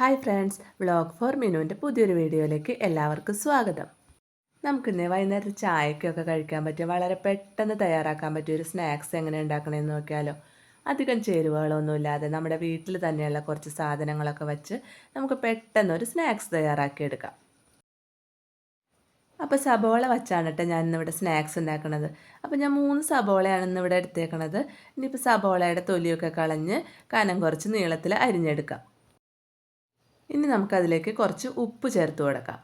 Hi friends vlog for മിനുവിന്റെ പുതിയൊരു വീഡിയോയിലേക്ക് എല്ലാവർക്കും സ്വാഗതം. നമുക്കിന്ന് വൈകുന്നേരത്തെ ചായക്കൊക്കെ കഴിക്കാൻ പറ്റിയ വളരെ പെട്ടെന്ന് തയ്യാറാക്കാൻ പറ്റിയ ഒരു സ്നാക്സ് എങ്ങനെ ഉണ്ടാക്കണമെന്ന് നോക്കിയാലോ. അധികം ചേരുവകളൊന്നുമില്ലാതെ നമ്മുടെ വീട്ടിൽ തന്നെയുള്ള കുറച്ച് സാധനങ്ങളൊക്കെ വെച്ച് നമുക്ക് പെട്ടെന്ന് ഒരു സ്നാക്സ് തയ്യാറാക്കിയെടുക്കാം. അപ്പോൾ സബോള വച്ചാണ് കേട്ടോ ഞാൻ ഇന്നിവിടെ സ്നാക്സ് ഉണ്ടാക്കുന്നത് അപ്പോൾ ഞാൻ മൂന്ന് സബോളയാണ് ഇന്നിവിടെ എടുത്തേക്കണത്. ഇനിയിപ്പോൾ സബോളയുടെ തൊലിയൊക്കെ കളഞ്ഞ് കനം കുറച്ച് നീളത്തിൽ അരിഞ്ഞെടുക്കാം. ഇനി നമുക്കതിലേക്ക് കുറച്ച് ഉപ്പ് ചേർത്ത് കൊടുക്കാം.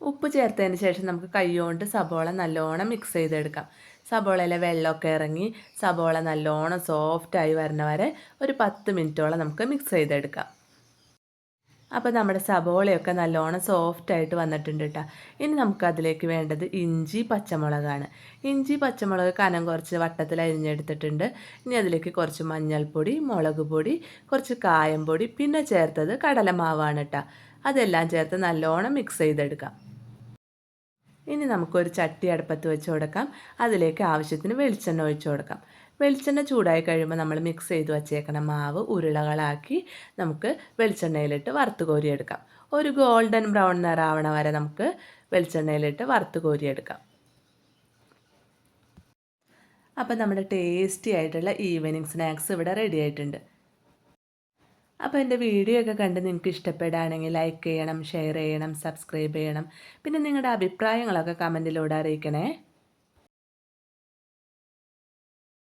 ഉപ്പ് ചേർത്തതിന് ശേഷം നമുക്ക് കൈകൊണ്ട് സബോള നല്ലോണം മിക്സ് ചെയ്തെടുക്കാം. സബോളയിലെ വെള്ളമൊക്കെ ഇറങ്ങി സബോള നല്ലോണം സോഫ്റ്റായി വരുന്ന വരെ ഒരു പത്ത് മിനിറ്റോളം നമുക്ക് മിക്സ് ചെയ്തെടുക്കാം. അപ്പോൾ നമ്മുടെ സബോളയൊക്കെ നല്ലോണം സോഫ്റ്റ് ആയിട്ട് വന്നിട്ടുണ്ട് കേട്ടോ ഇനി നമുക്കതിലേക്ക് വേണ്ടത് ഇഞ്ചി പച്ചമുളകാണ്. ഇഞ്ചി പച്ചമുളക് കനം കുറച്ച് വട്ടത്തിൽ അരിഞ്ഞെടുത്തിട്ടുണ്ട്. ഇനി അതിലേക്ക് കുറച്ച് മഞ്ഞൾപ്പൊടി മുളക് പൊടി കുറച്ച് കായം പൊടി പിന്നെ ചേർത്തത് കടലമാവാണ് കേട്ടോ അതെല്ലാം ചേർത്ത് നല്ലോണം മിക്സ് ചെയ്തെടുക്കാം. ഇനി നമുക്കൊരു ചട്ടി അടുപ്പത്ത് വെച്ച് കൊടുക്കാം. അതിലേക്ക് ആവശ്യത്തിന് വെളിച്ചെണ്ണ ഒഴിച്ചു കൊടുക്കാം. വെളിച്ചെണ്ണ ചൂടായി കഴിയുമ്പോൾ നമ്മൾ മിക്സ് ചെയ്ത് വച്ചേക്കണ മാവ് ഉരുളകളാക്കി നമുക്ക് വെളിച്ചെണ്ണയിലിട്ട് വറുത്ത് കോരിയെടുക്കാം. ഒരു ഗോൾഡൻ ബ്രൗൺ നിറാവണ വരെ നമുക്ക് വെളിച്ചെണ്ണയിലിട്ട് വറുത്ത് കോരിയെടുക്കാം. അപ്പോൾ നമ്മുടെ ടേസ്റ്റി ആയിട്ടുള്ള ഈവനിങ് സ്നാക്സ് ഇവിടെ റെഡി ആയിട്ടുണ്ട്. അപ്പോൾ എന്റെ വീഡിയോ ഒക്കെ കണ്ട് നിങ്ങൾക്ക് ഇഷ്ടപ്പെടുകയാണെങ്കിൽ ലൈക്ക് ചെയ്യണം ഷെയർ ചെയ്യണം സബ്സ്ക്രൈബ് ചെയ്യണം. പിന്നെ നിങ്ങളുടെ അഭിപ്രായങ്ങളൊക്കെ കമന്റിലൂടെ അറിയിക്കണേ.